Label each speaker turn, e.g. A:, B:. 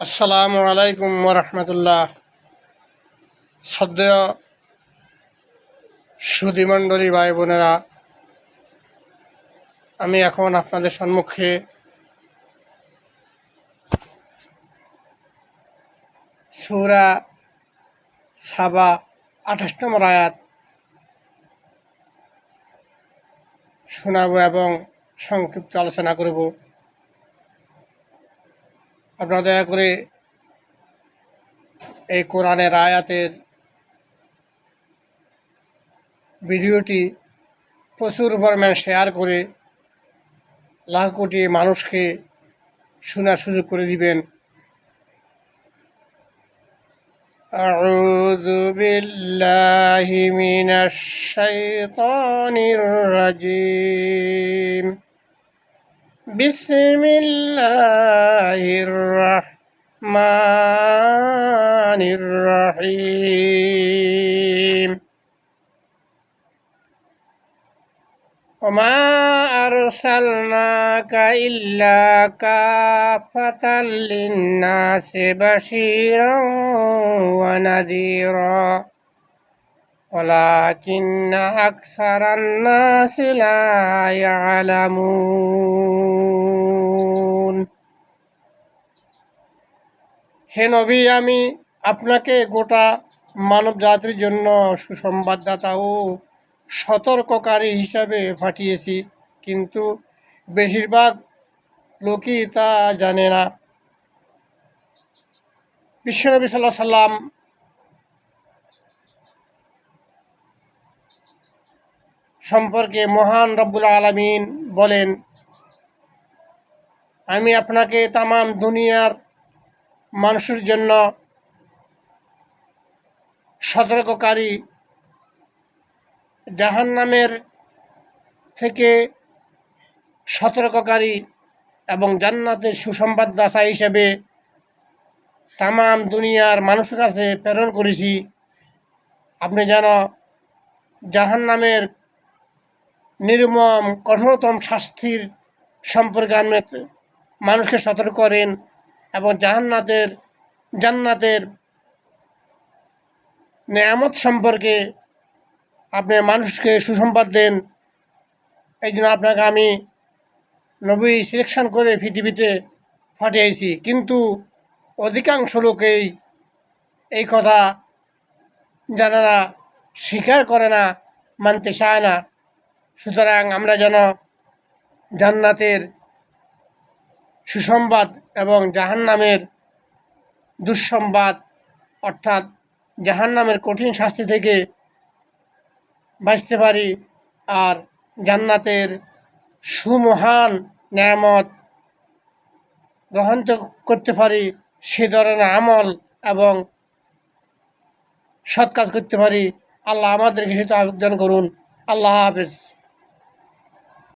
A: আসসালামু আলাইকুম রহমতুল্লাহ। শ্রদ্ধেয় সুধীমণ্ডলী ভাই বোনেরা আমি এখন আপনাদের সম্মুখে সুরা সাবা আঠাশ নম্বর আয়াত শোনাবো এবং সংক্ষিপ্ত আলোচনা করব। আপনারা দয়া করে এই কোরআনের আয়াতের ভিডিওটি প্রচুর পরিমাণে শেয়ার করে লাখ কোটি মানুষকে শোনার সুযোগ করে দিবেন أعوذ بالله من الشيطان الرجيم بسم الله الرحمن الرحيم. وما أرسلناك إلا كافة للناس بشيرا ونذيرا. ولكن أكثر الناس لا يعلمون হে নবী আমি আপনাকে গোটা মানব জাতির জন্য সুসংবাদদাতা ও সতর্ককারী হিসাবে পাঠিয়েছি কিন্তু বেশিরভাগ লোকই তা জানে না বিশ্বনবী সাল্লাহ সাল্লাম সম্পর্কে মহান রব্বুল আলমিন বলেন, আমি আপনাকে তামাম দুনিয়ার মানুষের জন্য সতর্ককারী জাহান নামের থেকে সতর্ককারী এবং জান্নাতের সুসংবাদদাতা হিসেবে তামাম দুনিয়ার মানুষের কাছে প্রেরণ করেছি। আপনি যেন জাহান নামের নির্মম, কঠোরতম শাস্তির সম্পর্কে আপনি মানুষকে সতর্ক করেন এবং জাহান্নাতের, জান্নাতের নেয়ামত সম্পর্কে আপনি মানুষকে সুসংবাদ দেন। এই জন্য আপনাকে আমি নবী সিলেকশন করে পৃথিবীতে পাঠিয়েছি। কিন্তু অধিকাংশ লোকেই এই কথা যারা স্বীকার করে না, মানতে চায় না। সুতরাং আমরা যেন জান্নাতের সুসংবাদ এবং জাহান্নামের দুঃসংবাদ, অর্থাৎ জাহান্নামের কঠিন শাস্তি থেকে বাঁচতে পারি আর জান্নাতের সুমহান নিয়ামত গ্রহণ করতে পারি, সে ধরনের আমল এবং সৎ কাজ করতে পারি। আল্লাহ আমাদেরকে সেটা আবেদন করুন। আল্লাহ হাফেজ।